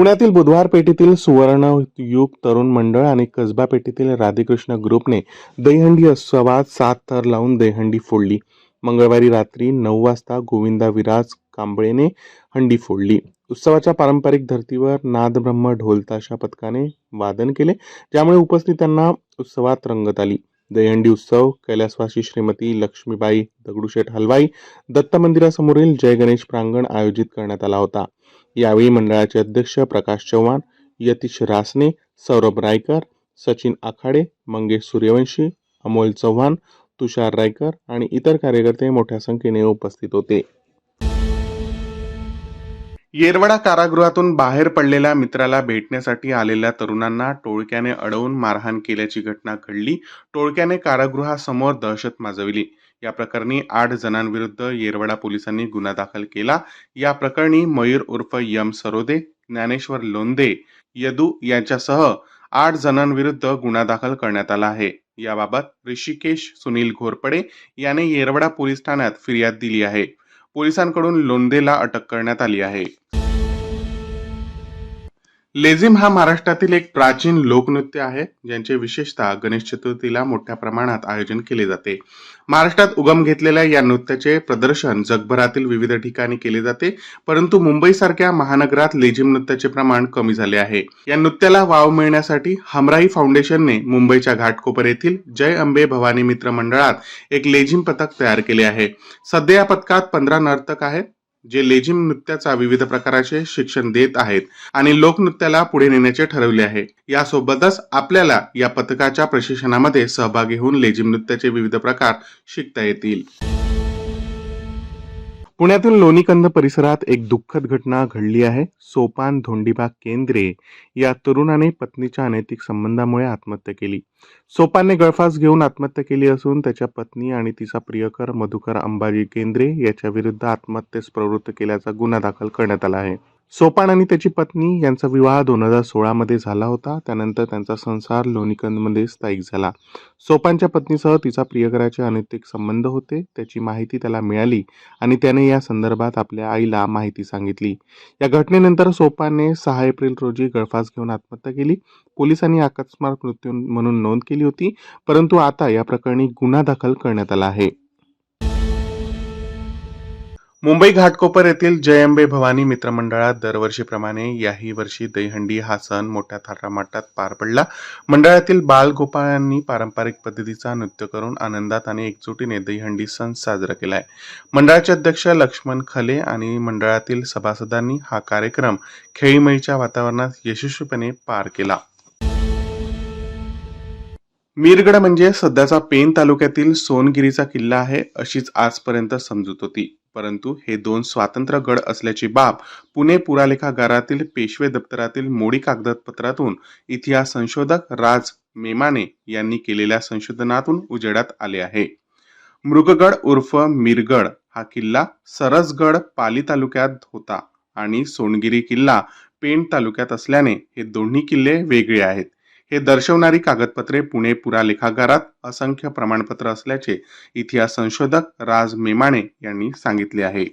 पुण्यातील बुधवार पेठेतील सुवर्णयुग तरुण मंडळ आणि कसबा पेठेतील राधेकृष्ण ग्रुपने दहीहंडी उत्सवात सात थर लावून दहीहंडी फोडली. मंगळवारी रात्री नऊ वाजता गोविंदा विराज कांबळेने हंडी फोडली. उत्सवाच्या पारंपरिक धर्तीवर नादब्रह्म ढोलताशा पथकाने वादन केले ज्यामुळे उपस्थितांना उत्सवात रंगत आली. दहीहंडी उत्सव कैलासवासी श्रीमती लक्ष्मीबाई दगडूशेठ हलवाई दत्त मंदिरासमोरील जय गणेश प्रांगण आयोजित करण्यात आला होता. यावेळी मंडळाचे अध्यक्ष प्रकाश चव्हाण यतीश रासने सौरभ रायकर सचिन आखाडे मंगेश सूर्यवंशी अमोल चव्हाण तुषार रायकर आणि इतर कार्यकर्ते मोठ्या संख्येने उपस्थित होते. येरवडा कारागृहातून बाहेर पडलेल्या मित्राला भेटण्यासाठी आलेल्या तरुणांना टोळक्याने अडवून मारहाण केल्याची घटना घडली. टोळक्याने कारागृहासमोर दहशत माजविली. या प्रकरणी आठ जणांविरुद्ध येरवडा पोलिसांनी गुन्हा दाखल केला. या प्रकरणी मयूर उर्फ यम सरोदे ज्ञानेश्वर लोंदे यदू यांच्यासह आठ जणांविरुद्ध गुन्हा दाखल करण्यात आला आहे. याबाबत ऋषिकेश सुनील घोरपडे याने येरवडा पोलीस ठाण्यात फिर्याद दिली आहे. पोलिसांकडून लोंदेला अटक करण्यात आली आहे. लेझिम हा महाराष्ट्रातील एक प्राचीन लोकनृत्य आहे ज्यांचे विशेषतः गणेश चतुर्थीला मोठ्या प्रमाणात आयोजन केले जाते. महाराष्ट्रात उगम घेतलेल्या या नृत्याचे प्रदर्शन जगभरातील विविध ठिकाणी केले जाते परंतु मुंबईसारख्या महानगरात लेझिम नृत्याचे प्रमाण कमी झाले आहे. या नृत्याला वाव मिळण्यासाठी हमराई फाउंडेशनने मुंबईच्या घाटकोपर येथील जय अंबे भवानी मित्र मंडळात एक लेझिम पथक तयार केले आहे. सध्या या पथकात पंधरा नर्तक आहेत जे लेझिम नृत्याचा विविध प्रकाराचे शिक्षण देत आहेत आणि लोकनृत्याला पुढे नेण्याचे ठरवले आहे. यासोबतच आपल्याला या पथकाच्या प्रशिक्षणामध्ये सहभागी होऊन लेझिम नृत्याचे विविध प्रकार शिकता येतील. पुण्यातील लोणीकंद परिसरात एक दुःखद घटना घडली आहे. सोपान धोंडीबाग केंद्रे या तरुणाने पत्नीच्या अनैतिक संबंधामुळे आत्महत्या केली. सोपानने गळफास घेऊन आत्महत्या केली असून त्याच्या पत्नी आणि तिचा प्रियकर मधुकर अंबाजी केंद्रे याच्या विरुद्ध आत्महत्येस प्रवृत्त केल्याचा गुन्हा दाखल करण्यात आला आहे. सोपान आणि त्याची पत्नी यांचा विवाह दोन हजार सोळामध्ये झाला होता. त्यानंतर त्यांचा संसार लोणीकंदमध्ये स्थायिक झाला. सोपानच्या पत्नीसह तिचा प्रियकराचे अनैतिक संबंध होते. त्याची माहिती त्याला मिळाली आणि त्याने या संदर्भात आपल्या आईला माहिती सांगितली. या घटनेनंतर सोपानने सहा एप्रिल रोजी गळफास घेऊन आत्महत्या केली. पोलिसांनी अकस्मात मृत्यू म्हणून नोंद केली होती. परंतु आता या प्रकरणी गुन्हा दाखल करण्यात आला आहे. मुंबई घाटकोपर येथील जयंबे भवानी मित्रमंडळात दरवर्षीप्रमाणे याही वर्षी दहीहंडी हा सण मोठ्या थाटामाटात पार पडला. मंडळातील बालगोपाळांनी पारंपरिक पद्धतीचा नृत्य करून आनंदात आणि एकजुटीने दहीहंडी सण साजरा केलाय. मंडळाचे अध्यक्ष लक्ष्मण खले आणि मंडळातील सभासदांनी हा कार्यक्रम खेळीमेळीच्या वातावरणात यशस्वीपणे पार केला. मीरगड म्हणजे सध्याचा पेन तालुक्यातील सोनगिरीचा किल्ला आहे अशीच आजपर्यंत समजूत होती. परंतु हे दोन स्वातंत्र्य गड असल्याची बाब पुणे पुरालेखागारातील पेशवे दप्तरातील मोडी कागदपत्रातून इतिहास संशोधक राज मेमाने यांनी केलेल्या संशोधनातून उजेडात आले आहे. मृगगड उर्फ मिरगड हा किल्ला सरसगड पाली तालुक्यात होता आणि सोनगिरी किल्ला पेण तालुक्यात असल्याने हे दोन्ही किल्ले वेगळे आहेत. हे दर्शवणारी कागदपत्रे पुणे पुरालेखागारात असंख्य प्रमाणपत्र असल्याचे इतिहास संशोधक राज मेमाणे यांनी सांगितले आहे.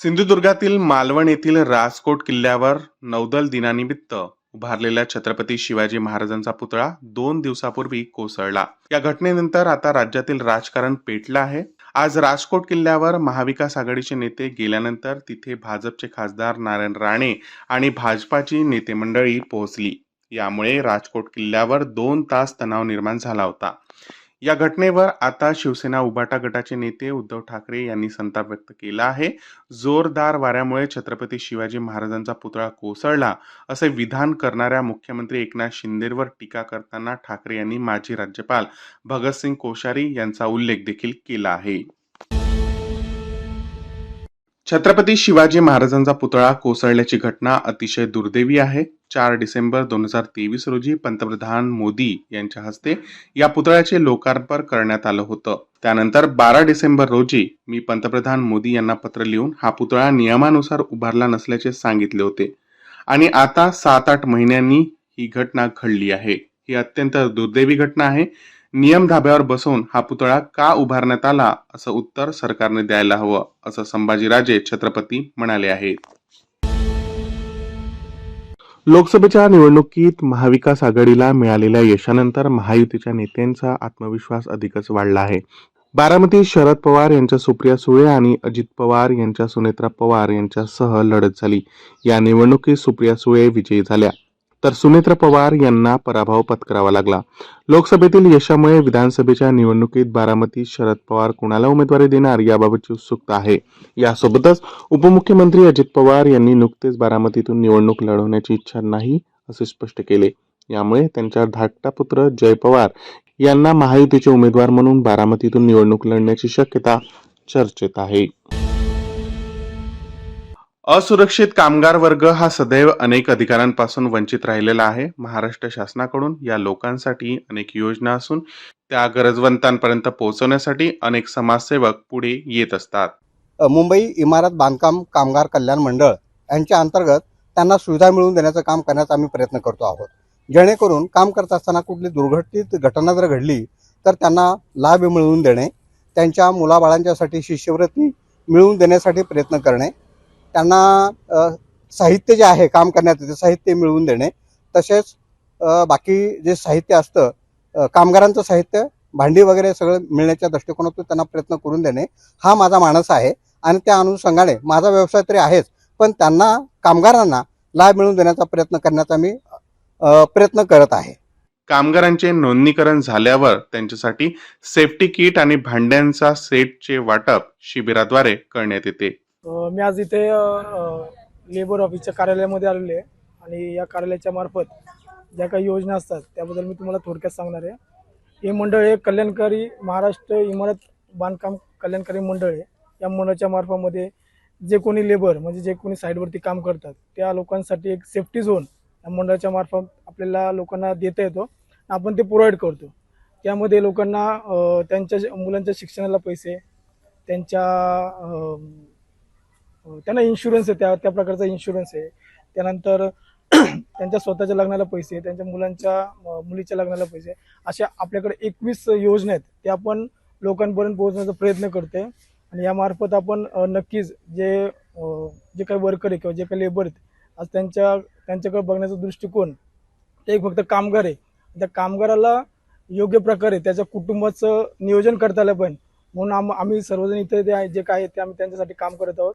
सिंधुदुर्गातील मालवण येथील राजकोट किल्ल्यावर नौदल दिनानिमित्त उभारलेल्या छत्रपती शिवाजी महाराजांचा पुतळा दोन दिवसापूर्वी कोसळला. या घटनेनंतर आता राज्यातील राजकारण पेटलं आहे. आज राजकोट किल्ल्यावर महाविकास आघाडीचे नेते गेल्यानंतर तिथे भाजपचे खासदार नारायण राणे आणि भाजपाची नेते मंडळी पोहोचली. यामुळे राजकोट किल्ल्यावर दोन तास तणाव निर्माण झाला होता. या घटनेवर आता शिवसेना उबाटा गटाचे नेते उद्धव ठाकरे यांनी संताप व्यक्त केला आहे. जोरदार वाऱ्यामुळे छत्रपती शिवाजी महाराजांचा पुतळा कोसळला. असे विधान करणाऱ्या मुख्यमंत्री एकनाथ शिंदेवर टीका करताना ठाकरे यांनी माजी राज्यपाल भगतसिंग कोश्यारी यांचा उल्लेख देखील केला आहे. छत्रपती शिवाजी महाराजांचा पुतळा कोसळल्याची घटना अतिशय दुर्दैवी आहे. चार डिसेंबर दोन हजार तेवीस रोजी पंतप्रधान मोदी यांच्या हस्ते या पुतळ्याचे लोकार्पण करण्यात आलं होतं. त्यानंतर बारा डिसेंबर रोजी मी पंतप्रधान मोदी यांना पत्र लिहून हा पुतळा नियमानुसार उभारला नसल्याचे सांगितले होते. आणि आता सात आठ महिन्यांनी ही घटना घडली आहे. ही अत्यंत दुर्दैवी घटना आहे. नियम धाब्यावर बसवून हा पुतळा का उभारण्यात आला असं उत्तर सरकारने द्यायला हवं असं संभाजीराजे छत्रपती म्हणाले आहेत. लोकसभेच्या निवडणुकीत महाविकास आघाडीला मिळालेल्या यशानंतर महायुतीच्या नेत्यांचा आत्मविश्वास अधिकच वाढला आहे. बारामती शरद पवार यांच्या सुप्रिया सुळे आणि अजित पवार यांच्या सुनेत्रा पवार यांच्यासह लढत झाली. या निवडणुकीत सुप्रिया सुळे विजयी झाल्या. तर सुमित्र पवार यांना पराभव पत्करावा लागला. लोकसभेतील यशामुळे विधानसभेच्या निवडणुकीत बारामती शरद पवार कुणाला उमेदवारी देणार याबाबतची उत्सुकता आहे. यासोबतच उपमुख्यमंत्री अजित पवार यांनी नुकतेच बारामतीतून निवडणूक लढवण्याची इच्छा नाही असे स्पष्ट केले. यामुळे त्यांच्या धाकटा पुत्र जय पवार यांना महायुतीचे उमेदवार म्हणून बारामतीतून निवडणूक लढण्याची शक्यता चर्चेत आहे. असुरक्षित कामगार वर्ग हा सदैव अनेक अधिकारांपासून वंचित राहिलेला आहे. महाराष्ट्र शासनाकडून या लोकांसाठी अनेक योजना असून त्या गरजवंतांपर्यंत पोहोचवण्यासाठी अनेक समाजसेवक पुढे येत असतात. मुंबई इमारत बांधकाम कामगार कल्याण मंडळ यांच्या अंतर्गत त्यांना सुविधा मिळवून देण्याचं काम करण्याचा आम्ही प्रयत्न करतो आहोत. जेणेकरून काम करत असताना कुठली दुर्घटित घटना जर घडली तर त्यांना लाभ मिळवून देणे त्यांच्या मुलाबाळांच्यासाठी शिष्यवृत्ती मिळवून देण्यासाठी प्रयत्न करणे त्यांना साहित्य जे आहे काम करण्यात येते साहित्य मिळवून देणे. तसेच बाकी जे साहित्य असतं कामगारांचं साहित्य भांडी वगैरे सगळं मिळण्याच्या दृष्टिकोनातून त्यांना प्रयत्न करून देणे हा माझा मानस आहे. आणि त्या अनुषंगाने माझा व्यवसाय तरी आहेच पण त्यांना कामगारांना लाभ मिळवून देण्याचा प्रयत्न करण्याचा मी प्रयत्न करत आहे. कामगारांचे नोंदणीकरण झाल्यावर त्यांच्यासाठी सेफ्टी किट आणि भांड्यांचा सेटचे वाटप शिबिराद्वारे करण्यात येते. मी आज इथे लेबर ऑफिसच्या कार्यालयामध्ये आलेले आहे. आणि या कार्यालयाच्या मार्फत ज्या काही योजना असतात त्याबद्दल मी तुम्हाला थोडक्यात सांगणार आहे. हे मंडळ हे कल्याणकारी महाराष्ट्र इमारत बांधकाम कल्याणकारी मंडळ आहे. या मंडळाच्या मार्फामध्ये जे कोणी लेबर म्हणजे जे कोणी साईडवरती काम करतात त्या लोकांसाठी एक सेफ्टी झोन या मंडळाच्या मार्फत आपल्याला लोकांना देता येतो. आपण ते प्रोव्हाइड करतो. त्यामध्ये लोकांना त्यांच्या मुलांच्या शिक्षणाला पैसे त्यांच्या त्यांना इन्शुरन्स आहे त्या त्या प्रकारचा इन्शुरन्स आहे. त्यानंतर त्यांच्या स्वतःच्या लग्नाला पैसे त्यांच्या मुलांच्या मुलीच्या लग्नाला पैसे अशा आपल्याकडे एकवीस योजना आहेत त्या आपण लोकांपर्यंत पोहोचण्याचा प्रयत्न करते. आणि यामार्फत आपण नक्कीच जे जे काही वर्कर आहे किंवा जे काही लेबर आहेत आज त्यांच्या त्यांच्याकडे बघण्याचा दृष्टिकोन ते एक फक्त कामगार आहे. त्या कामगाराला योग्य प्रकारे त्याच्या कुटुंबाचं नियोजन करता आलं पण म्हणून आम आम्ही सर्वजण इथे जे जे काय आहे ते आम्ही त्यांच्यासाठी काम करत आहोत.